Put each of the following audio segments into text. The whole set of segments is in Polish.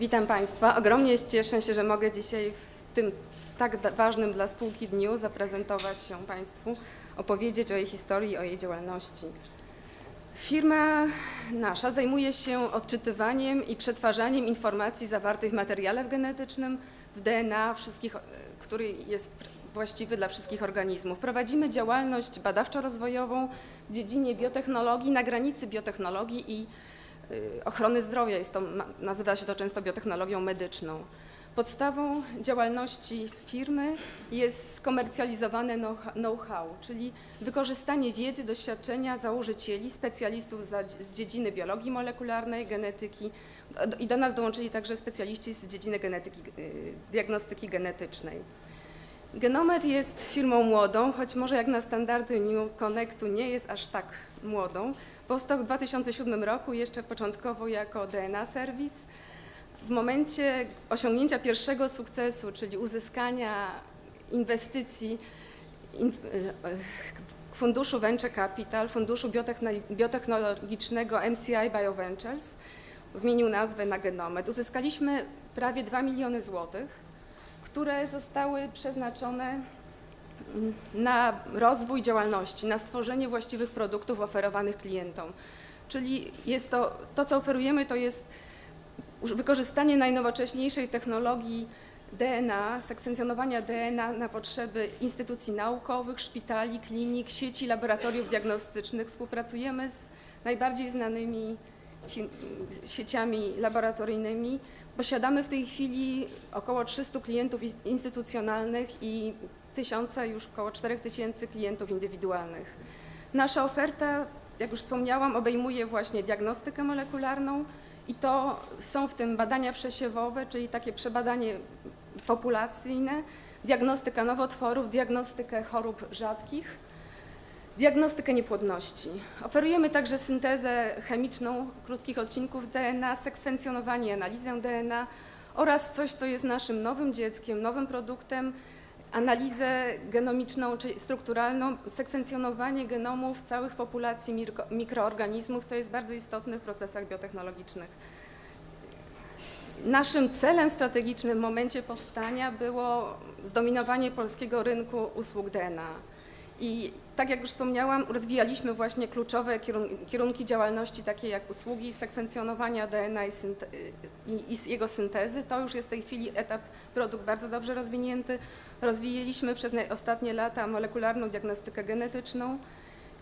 Witam Państwa. Ogromnie cieszę się, że mogę dzisiaj w tym tak ważnym dla spółki dniu zaprezentować się Państwu, opowiedzieć o jej historii, o jej działalności. Firma nasza zajmuje się odczytywaniem i przetwarzaniem informacji zawartych w materiale genetycznym, w DNA, wszystkich, e, który jest właściwy dla wszystkich organizmów. Prowadzimy działalność badawczo-rozwojową w dziedzinie biotechnologii, na granicy biotechnologii i ochrony zdrowia. Jest to, nazywa się to często biotechnologią medyczną. Podstawą działalności firmy jest skomercjalizowane know- know-how, czyli wykorzystanie wiedzy, doświadczenia założycieli, specjalistów z dziedziny biologii molekularnej, genetyki i do nas dołączyli także specjaliści z dziedziny genetyki, y, diagnostyki genetycznej. Genomet jest firmą młodą, choć może jak na standardy New Connectu nie jest aż tak młodą. Powstał w 2007 roku, jeszcze początkowo jako DNA Service. W momencie osiągnięcia pierwszego sukcesu, czyli uzyskania inwestycji in, y, funduszu Venture Capital, funduszu biotechno- biotechnologicznego MCI BioVentures, zmienił nazwę na Genomet. Uzyskaliśmy prawie 2 miliony złotych które zostały przeznaczone na rozwój działalności, na stworzenie właściwych produktów oferowanych klientom. Czyli jest to, to co oferujemy, to jest wykorzystanie najnowocześniejszej technologii DNA, sekwencjonowania DNA na potrzeby instytucji naukowych, szpitali, klinik, sieci laboratoriów diagnostycznych. Współpracujemy z najbardziej znanymi sieciami laboratoryjnymi. Posiadamy w tej chwili około 300 klientów ins- instytucjonalnych i tysiące, już około 4000 klientów indywidualnych. Nasza oferta, jak już wspomniałam, obejmuje właśnie diagnostykę molekularną i to są w tym badania przesiewowe, czyli takie przebadanie populacyjne, diagnostyka nowotworów, diagnostykę chorób rzadkich, diagnostykę niepłodności. Oferujemy także syntezę chemiczną krótkich odcinków DNA, sekwencjonowanie analizę DNA oraz coś, co jest naszym nowym dzieckiem, nowym produktem, analizę genomiczną czy strukturalną, sekwencjonowanie genomów całych populacji mikroorganizmów, co jest bardzo istotne w procesach biotechnologicznych. Naszym celem strategicznym w momencie powstania było zdominowanie polskiego rynku usług DNA. I tak jak już wspomniałam, rozwijaliśmy właśnie kluczowe kierun- kierunki działalności, takie jak usługi sekwencjonowania DNA i, i, jego syntezy. To już jest w tej chwili etap, produkt bardzo dobrze rozwinięty. Rozwijaliśmy przez ostatnie lata molekularną diagnostykę genetyczną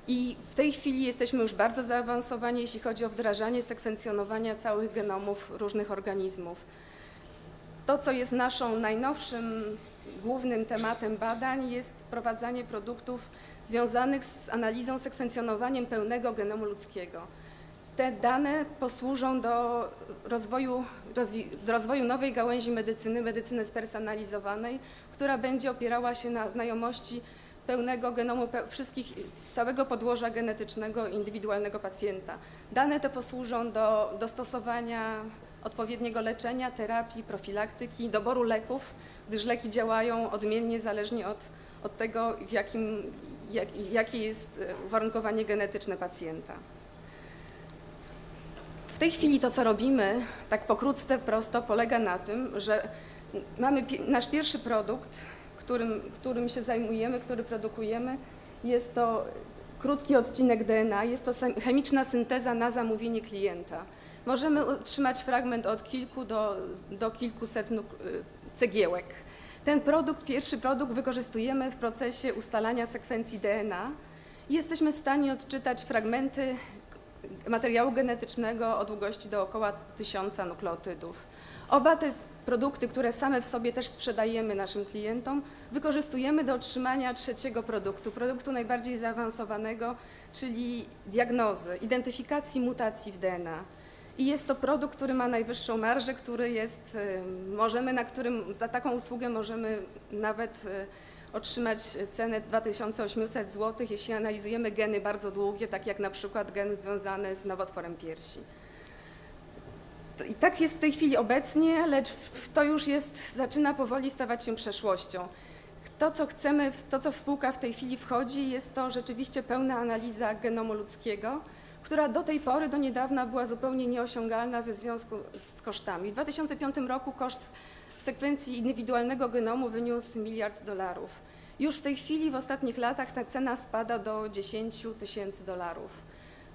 i w tej chwili jesteśmy już bardzo zaawansowani, jeśli chodzi o wdrażanie sekwencjonowania całych genomów różnych organizmów. To, co jest naszą najnowszym głównym tematem badań, jest wprowadzanie produktów związanych z analizą, sekwencjonowaniem pełnego genomu ludzkiego. Te dane posłużą do rozwoju, do rozwoju nowej gałęzi medycyny, medycyny spersonalizowanej, która będzie opierała się na znajomości pełnego genomu pe- wszystkich, całego podłoża genetycznego indywidualnego pacjenta. Dane te posłużą do dostosowania odpowiedniego leczenia, terapii, profilaktyki, doboru leków, gdyż leki działają odmiennie zależnie od, od tego, w jakim, jak, jakie jest e, uwarunkowanie genetyczne pacjenta. W tej chwili to, co robimy, tak pokrótce, prosto, polega na tym, że mamy nasz pierwszy produkt, którym, którym się zajmujemy, który produkujemy. Jest to krótki odcinek DNA, jest to chemiczna synteza na zamówienie klienta. Możemy otrzymać fragment od kilku do, do kilkuset cegiełek. Ten produkt, pierwszy produkt wykorzystujemy w procesie ustalania sekwencji DNA jesteśmy w stanie odczytać fragmenty materiału genetycznego o długości dookoła tysiąca nukleotydów. Oba te produkty, które same w sobie też sprzedajemy naszym klientom, wykorzystujemy do otrzymania trzeciego produktu, produktu najbardziej zaawansowanego, czyli diagnozy, identyfikacji mutacji w DNA. I jest to produkt, który ma najwyższą marżę, który jest, y, możemy, na którym za taką usługę możemy nawet y, otrzymać cenę 2800 zł, jeśli analizujemy geny bardzo długie, tak jak na przykład gen związany z nowotworem piersi. I tak jest w tej chwili obecnie, lecz to już jest, zaczyna powoli stawać się przeszłością. To, co chcemy, to, co w spółka w tej chwili wchodzi, jest to rzeczywiście pełna analiza genomu ludzkiego, która do tej pory, do niedawna była zupełnie nieosiągalna ze związku z kosztami. W 2005 roku koszt sekwencji indywidualnego genomu wyniósł miliard dolarów. Już w tej chwili, w ostatnich latach, ta cena spada do 10 tysięcy dolarów.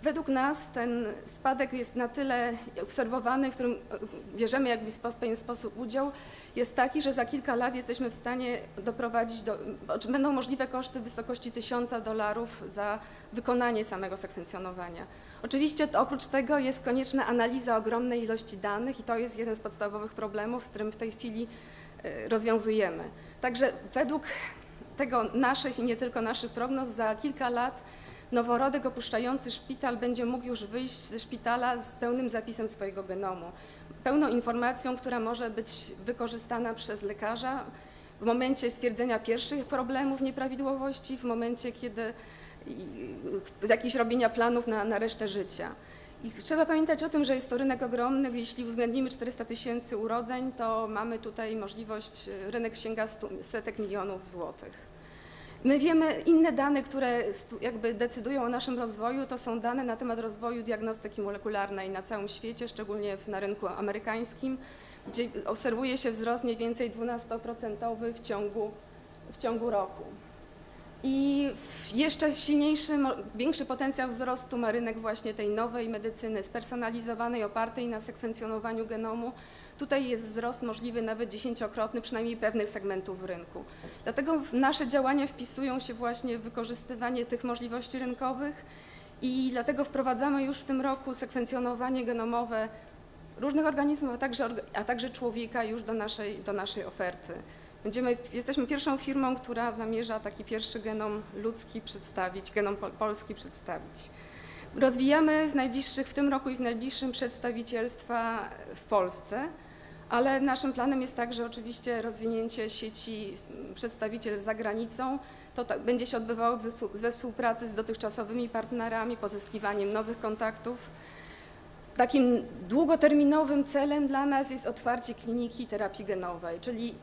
Według nas ten spadek jest na tyle obserwowany, w którym e, bierzemy jakby w pewien sposób udział, jest taki, że za kilka lat jesteśmy w stanie doprowadzić do, czy będą możliwe koszty w wysokości 1000 dolarów za wykonanie samego sekwencjonowania. Oczywiście oprócz tego jest konieczna analiza ogromnej ilości danych i to jest jeden z podstawowych problemów, z którym w tej chwili e, rozwiązujemy. Także według tego naszych i nie tylko naszych prognoz za kilka lat noworodek opuszczający szpital będzie mógł już wyjść ze szpitala z pełnym zapisem swojego genomu, pełną informacją, która może być wykorzystana przez lekarza w momencie stwierdzenia pierwszych problemów, nieprawidłowości, w momencie, kiedy jakichś robienia planów na, na resztę życia. I trzeba pamiętać o tym, że jest to rynek ogromny. Jeśli uwzględnimy 400 tysięcy urodzeń, to mamy tutaj możliwość, rynek sięga setek milionów złotych. My wiemy inne dane, które jakby decydują o naszym rozwoju, to są dane na temat rozwoju diagnostyki molekularnej na całym świecie, szczególnie na rynku amerykańskim, gdzie obserwuje się wzrost mniej więcej 12% w ciągu, w ciągu roku. I jeszcze silniejszy, większy potencjał wzrostu ma rynek właśnie tej nowej medycyny spersonalizowanej, opartej na sekwencjonowaniu genomu. Tutaj jest wzrost możliwy nawet dziesięciokrotny, przynajmniej pewnych segmentów rynku. Dlatego w- nasze działania wpisują się właśnie w wykorzystywanie tych możliwości rynkowych i dlatego wprowadzamy już w tym roku sekwencjonowanie genomowe różnych organizmów, a także, a także człowieka już do naszej, do naszej oferty. Będziemy, jesteśmy pierwszą firmą, która zamierza taki pierwszy genom ludzki przedstawić, genom pol- polski przedstawić. Rozwijamy w najbliższych, w tym roku i w najbliższym przedstawicielstwa w Polsce, ale naszym planem jest także oczywiście rozwinięcie sieci mm, przedstawiciel za granicą. To tak, będzie się odbywało we współ- we współpracy z dotychczasowymi partnerami, pozyskiwaniem nowych kontaktów. Takim długoterminowym celem dla nas jest otwarcie kliniki terapii genowej, czyli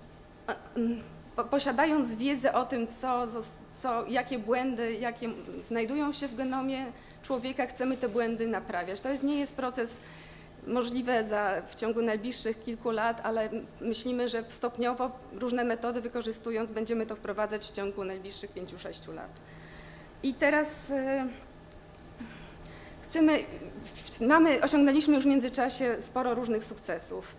mm, po- posiadając wiedzę o tym, co, co, jakie błędy jakie znajdują się w genomie człowieka, chcemy te błędy naprawiać. To jest, nie jest proces możliwy za, w ciągu najbliższych kilku lat, ale myślimy, że stopniowo różne metody wykorzystując będziemy to wprowadzać w ciągu najbliższych 5-6 lat. I teraz e, chcemy, mamy, osiągnęliśmy już w międzyczasie sporo różnych sukcesów.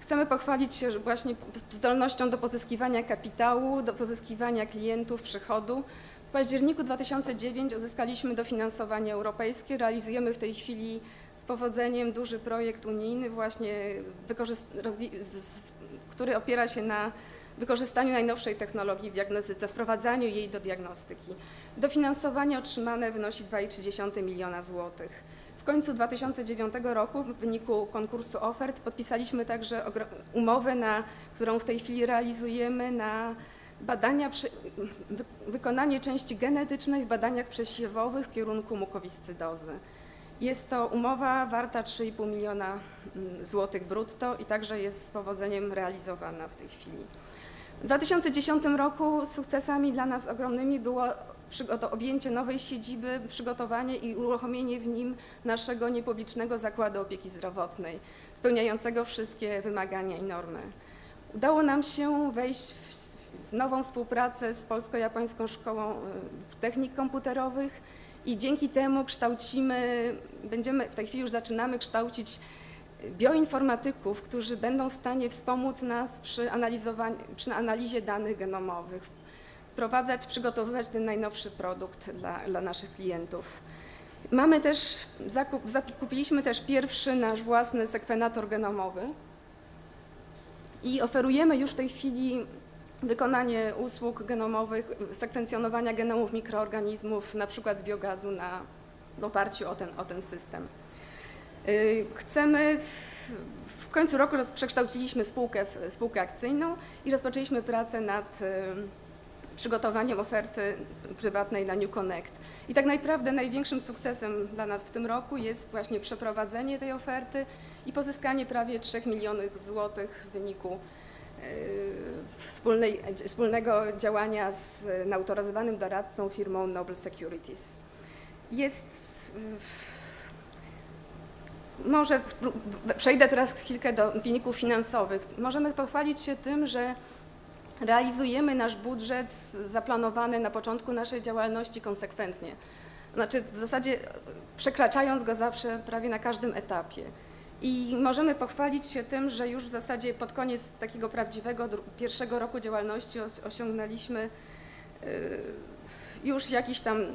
Chcemy pochwalić się właśnie zdolnością do pozyskiwania kapitału, do pozyskiwania klientów, przychodu. W październiku 2009 uzyskaliśmy dofinansowanie europejskie. Realizujemy w tej chwili z powodzeniem duży projekt unijny, właśnie który opiera się na wykorzystaniu najnowszej technologii w diagnostyce, wprowadzaniu jej do diagnostyki. Dofinansowanie otrzymane wynosi 2,3 miliona złotych. W końcu 2009 roku w wyniku konkursu ofert podpisaliśmy także umowę, na, którą w tej chwili realizujemy na badania, przy, wy, wykonanie części genetycznej w badaniach przesiewowych w kierunku mukowiscydozy. Jest to umowa warta 3,5 miliona mm, złotych brutto i także jest z powodzeniem realizowana w tej chwili. W 2010 roku sukcesami dla nas ogromnymi było objęcie nowej siedziby, przygotowanie i uruchomienie w nim naszego niepublicznego zakładu opieki zdrowotnej, spełniającego wszystkie wymagania i normy. Udało nam się wejść w, w nową współpracę z Polsko-Japońską Szkołą y, Technik Komputerowych i dzięki temu kształcimy, będziemy, w tej chwili już zaczynamy kształcić bioinformatyków, którzy będą w stanie wspomóc nas przy, przy analizie danych genomowych, wprowadzać, przygotowywać ten najnowszy produkt dla, dla naszych klientów. Mamy też, zakup, zakupiliśmy też pierwszy nasz własny sekwenator genomowy i oferujemy już w tej chwili wykonanie usług genomowych, sekwencjonowania genomów mikroorganizmów, na przykład z biogazu na, oparciu o ten, o ten system. Y, Chcemy, w, w końcu roku przekształciliśmy spółkę w spółkę akcyjną i rozpoczęliśmy pracę nad y, przygotowaniem oferty prywatnej na New Connect. I tak naprawdę największym sukcesem dla nas w tym roku jest właśnie przeprowadzenie tej oferty i pozyskanie prawie 3 milionów złotych w wyniku wspólnej, wspólnego działania z nautoryzowanym doradcą firmą Noble Securities. Jest y, Może przejdę teraz chwilkę do wyników finansowych. Możemy pochwalić się tym, że realizujemy nasz budżet zaplanowany na początku naszej działalności konsekwentnie. Znaczy w zasadzie przekraczając go zawsze prawie na każdym etapie. I możemy pochwalić się tym, że już w zasadzie pod koniec takiego prawdziwego pierwszego roku działalności os- osiągnęliśmy y, już jakieś tam y,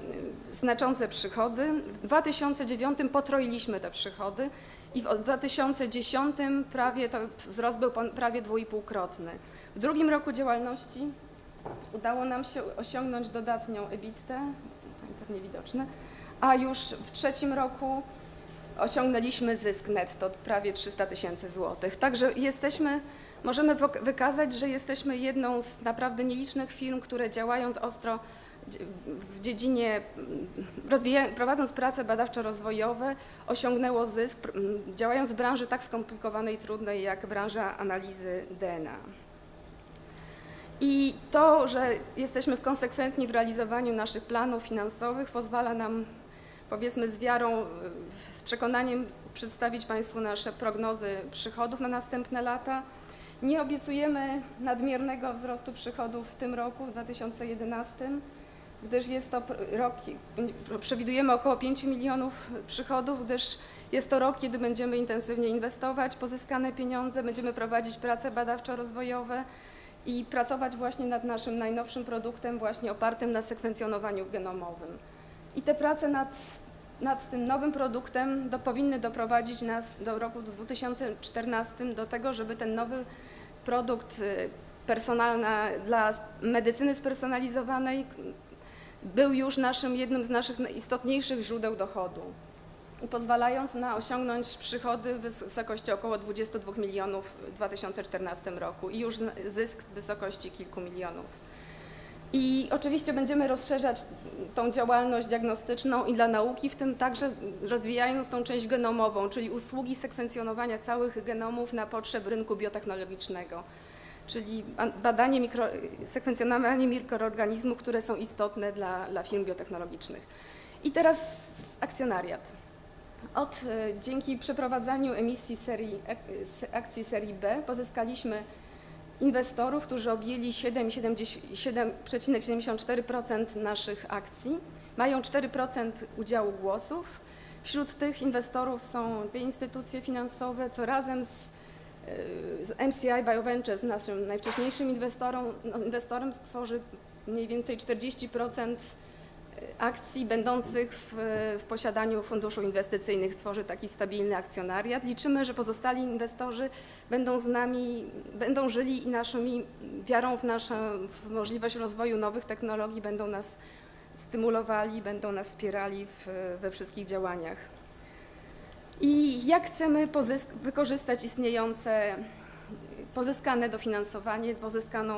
znaczące przychody. W 2009 potroiliśmy te przychody i w 2010 prawie to wzrost był prawie dwuipółkrotny. W drugim roku działalności udało nam się osiągnąć dodatnią EBITDę, pewnie widoczne, a już w trzecim roku osiągnęliśmy zysk netto prawie 300 tysięcy złotych. Także jesteśmy, możemy wykazać, że jesteśmy jedną z naprawdę nielicznych firm, które działając ostro w dziedzinie, mm, prowadząc prace badawczo-rozwojowe, osiągnęło zysk, pr- m, działając w branży tak skomplikowanej i trudnej jak branża analizy DNA. I to, że jesteśmy konsekwentni w realizowaniu naszych planów finansowych, pozwala nam, powiedzmy, z wiarą, y, z przekonaniem przedstawić Państwu nasze prognozy przychodów na następne lata. Nie obiecujemy nadmiernego wzrostu przychodów w tym roku, w 2011, gdyż jest to rok, przewidujemy około 5 milionów przychodów, gdyż jest to rok, kiedy będziemy intensywnie inwestować pozyskane pieniądze, będziemy prowadzić prace badawczo-rozwojowe i pracować właśnie nad naszym najnowszym produktem, właśnie opartym na sekwencjonowaniu genomowym. I te prace nad, nad tym nowym produktem do, powinny doprowadzić nas do roku 2014 do tego, żeby ten nowy produkt y, personalna dla medycyny spersonalizowanej był już naszym, jednym z naszych istotniejszych źródeł dochodu pozwalając na osiągnąć przychody w wysokości około 22 milionów w 2014 roku i już zysk w wysokości kilku milionów. I oczywiście będziemy rozszerzać tą działalność diagnostyczną i dla nauki, w tym także rozwijając tą część genomową, czyli usługi sekwencjonowania całych genomów na potrzeb rynku biotechnologicznego, czyli ba- badanie, mikro, sekwencjonowanie mikroorganizmów, które są istotne dla, dla firm biotechnologicznych. I teraz akcjonariat. Od, e, dzięki przeprowadzaniu emisji serii, s- akcji serii B pozyskaliśmy inwestorów, którzy objęli 7,70 7,74% naszych akcji, mają 4% udziału głosów. Wśród tych inwestorów są dwie instytucje finansowe, co razem z, e, MCI BioVentures, naszym najwcześniejszym inwestorem, no, inwestorem stworzy mniej więcej 40% akcji będących w, w posiadaniu funduszu inwestycyjnych tworzy taki stabilny akcjonariat. Liczymy, że pozostali inwestorzy będą z nami, będą żyli i naszymi wiarą w naszą w możliwość rozwoju nowych technologii, będą nas stymulowali, będą nas wspierali w, we wszystkich działaniach. I jak chcemy wykorzystać istniejące, pozyskane dofinansowanie, pozyskaną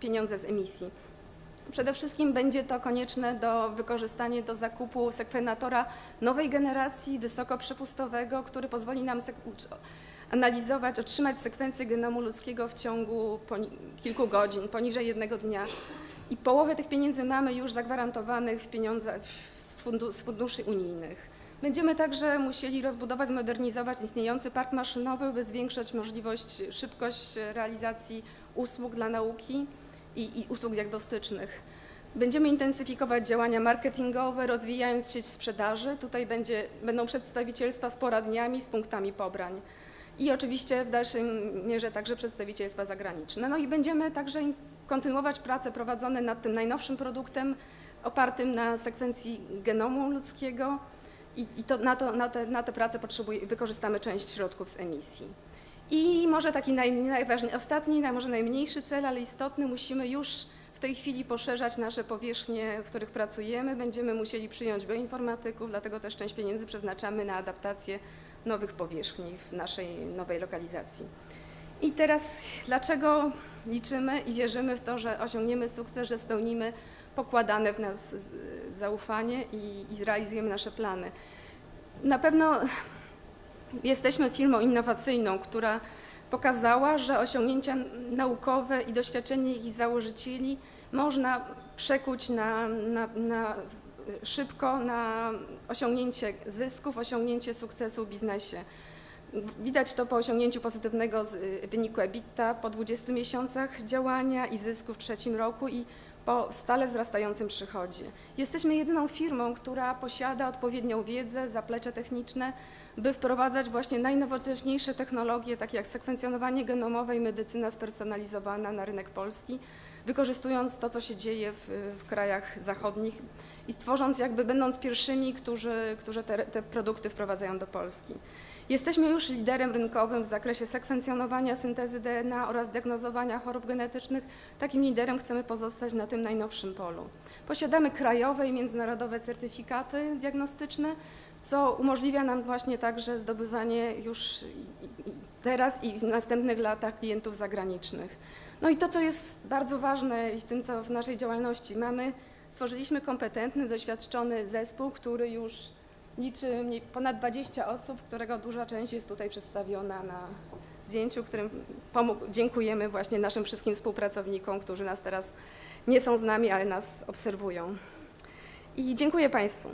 pieniądze z emisji? Przede wszystkim będzie to konieczne do wykorzystania do zakupu sekwenatora nowej generacji, wysokoprzepustowego, który pozwoli nam analizować, otrzymać sekwencję genomu ludzkiego w ciągu kilku godzin, poniżej jednego dnia. I połowę tych pieniędzy mamy już zagwarantowanych w pieniądzach w fundu- z funduszy unijnych. Będziemy także musieli rozbudować, zmodernizować istniejący park maszynowy, by zwiększyć możliwość, szybkość realizacji usług dla nauki i, i usług diagnostycznych. Będziemy intensyfikować działania marketingowe, rozwijając sieć sprzedaży. Tutaj będzie, będą przedstawicielstwa z poradniami, z punktami pobrań. I oczywiście w dalszej mierze także przedstawicielstwa zagraniczne. No i będziemy także kontynuować prace prowadzone nad tym najnowszym produktem opartym na sekwencji genomu ludzkiego i, i to, na, to, na, te, na te prace potrzebuje, wykorzystamy część środków z emisji. I może taki naj, najważniejszy, ostatni, może najmniejszy cel, ale istotny, musimy już w tej chwili poszerzać nasze powierzchnie, w których pracujemy. Będziemy musieli przyjąć bioinformatyków, dlatego też część pieniędzy przeznaczamy na adaptację nowych powierzchni w naszej nowej lokalizacji. I teraz dlaczego liczymy i wierzymy w to, że osiągniemy sukces, że spełnimy pokładane w nas zaufanie i, i zrealizujemy nasze plany. Na pewno jesteśmy firmą innowacyjną, która pokazała, że osiągnięcia naukowe i doświadczenie ich założycieli można przekuć na, na, na szybko na osiągnięcie zysków, osiągnięcie sukcesu w biznesie. Widać to po osiągnięciu pozytywnego wyniku EBITDA po 20 miesiącach działania i zysku w trzecim roku i po stale wzrastającym przychodzie. Jesteśmy jedyną firmą, która posiada odpowiednią wiedzę, zaplecze techniczne, by wprowadzać właśnie najnowocześniejsze technologie, takie jak sekwencjonowanie genomowe i medycyna spersonalizowana na rynek polski, wykorzystując to, co się dzieje w, w krajach zachodnich i tworząc jakby, będąc pierwszymi, którzy, którzy te, te produkty wprowadzają do Polski. Jesteśmy już liderem rynkowym w zakresie sekwencjonowania syntezy DNA oraz diagnozowania chorób genetycznych. Takim liderem chcemy pozostać na tym najnowszym polu. Posiadamy krajowe i międzynarodowe certyfikaty diagnostyczne, co umożliwia nam właśnie także zdobywanie już teraz i w następnych latach klientów zagranicznych. No i to, co jest bardzo ważne i w tym, co w naszej działalności mamy, stworzyliśmy kompetentny, doświadczony zespół, który już liczy ponad 20 osób, którego duża część jest tutaj przedstawiona na zdjęciu, którym pomógł, dziękujemy właśnie naszym wszystkim współpracownikom, którzy nas teraz nie są z nami, ale nas obserwują. I dziękuję Państwu.